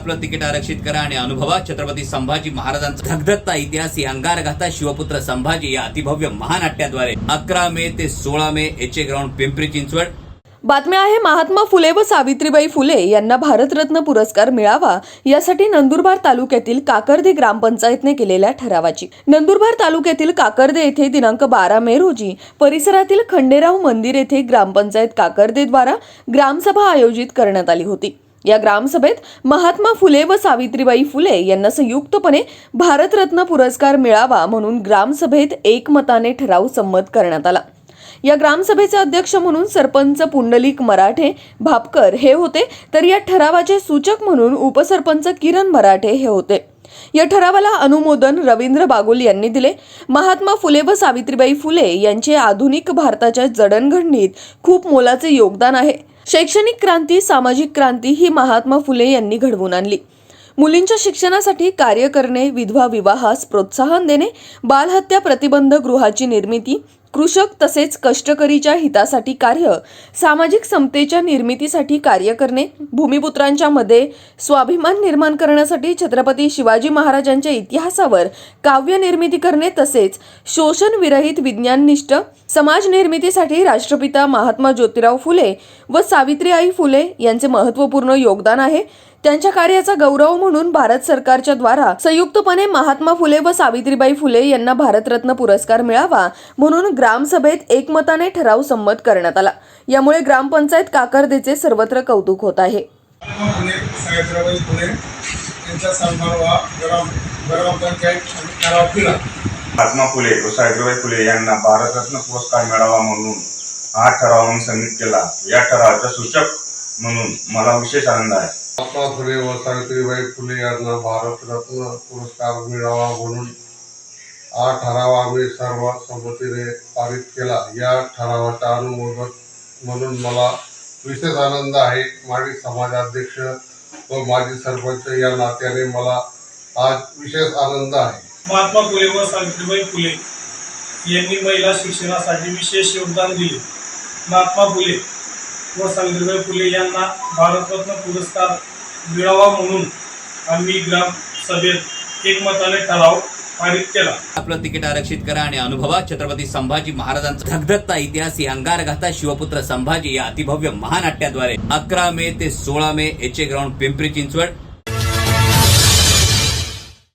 आपलं तिकीट आरक्षित करा आणि अनुभवा. छत्रपती संभाजी महाराजांचा धगधगता इतिहास ही अंगारगाथा शिवपुत्र संभाजी या अतिभव्य महानाट्याद्वारे. अकरा मे ते सोळा May H A ground Pimpri Chinchwad. बातम्या आहे महात्मा फुले व सावित्रीबाई फुले यांना भारतरत्न पुरस्कार मिळावा यासाठी नंदुरबार तालुक्यातील काकर्दे ग्रामपंचायतने केलेल्या ठरावाची. नंदुरबार तालुक्यातील काकर्दे येथे दिनांक बारा मे रोजी परिसरातील खंडेराव मंदिर येथे ग्रामपंचायत काकर्देद्वारा ग्रामसभा आयोजित करण्यात आली होती. या ग्रामसभेत महात्मा फुले व सावित्रीबाई फुले यांना संयुक्तपणे भारतरत्न पुरस्कार मिळावा म्हणून ग्रामसभेत एकमताने ठराव संमत करण्यात आला. या ग्रामसभेचे अध्यक्ष म्हणून सरपंच पुंडलिक मराठे भापकर हे होते. तर या ठरावाचे सूचक म्हणून उपसरपंच किरण मराठे हे होते. या ठरावाला अनुमोदन रवींद्र बागुल यांनी दिले. महात्मा फुले व सावित्रीबाई फुले यांचे आधुनिक भारताच्या जडणघडणीत खूप मोलाचे योगदान आहे. शैक्षणिक क्रांती सामाजिक क्रांती ही महात्मा फुले यांनी घडवून आणली. मुलींच्या शिक्षणासाठी कार्य करणे विधवा विवाहास प्रोत्साहन देणे बालहत्या प्रतिबंध गृहाची निर्मिती कृषक तसेच कष्टकरीच्या हितासाठी कार्य सामाजिक समतेच्या निर्मितीसाठी कार्य करणे भूमिपुत्रांच्या मध्ये स्वाभिमान निर्माण करण्यासाठी छत्रपती शिवाजी महाराजांच्या इतिहासावर काव्य निर्मिती करणे तसेच शोषण विरहित विज्ञाननिष्ठ समाज निर्मितीसाठी राष्ट्रपिता महात्मा ज्योतिराव फुले व सावित्रीबाई फुले यांचे महत्त्वपूर्ण योगदान आहे. त्यांच्या कार्याचा गौरव म्हणून भारत सरकारच्या द्वारा संयुक्तपणे महात्मा फुले व सावित्रीबाई फुले यांना भारतरत्न पुरस्कार मिळावा म्हणून ग्रामसभेत एकमताने ठराव संमत करण्यात आला. यामुळे ग्रामपंचायत काकर्देचे सर्वत्र कौतुक होत आहे. महात्मा फुले सावित्रीबाई फुले यांचा सन्मान व्हा. ग्राम ग्रामपंचायत आणि ठराव केला. महात्मा फुले व सावित्रीबाई फुले यांना भारतरत्न पुरस्कार मिळावा म्हणून हा ठराव मी सबमिट केला. या ठरावाचा सूचक म्हणून मला विशेष आनंद आहे. महात्मा फुले व सावित्रीबाई फुले यांना भारतरत्न पुरस्कार मिळावा म्हणून हा ठराव आम्ही सर्व संमतीने पारित केला. या ठरावाचा अनुमोदन म्हणून मला विशेष आनंद आहे. माजी समाजाध्यक्ष व माजी सरपंच या नात्याने मला आज विशेष आनंद आहे. महात्मा फुले व सावित्रीबाई फुले यांनी महिला शिक्षणासाठी विशेष योगदान दिले. महात्मा फुले व सावित्रीबाई फुले यांना भारतरत्न पुरस्कार मिळावा म्हणून आम्ही ग्रामसभेत एकमताने ठराव पारित केला. आपलं तिकीट आरक्षित करा आणि अनुभवा. छत्रपती संभाजी महाराजांचा धगधगता इतिहास अंगार अंगारगाथा शिवपुत्र संभाजी या अतिभव्य महानाट्याद्वारे अकरा मे ते सोळा May H A ground Pimpri Chinchwad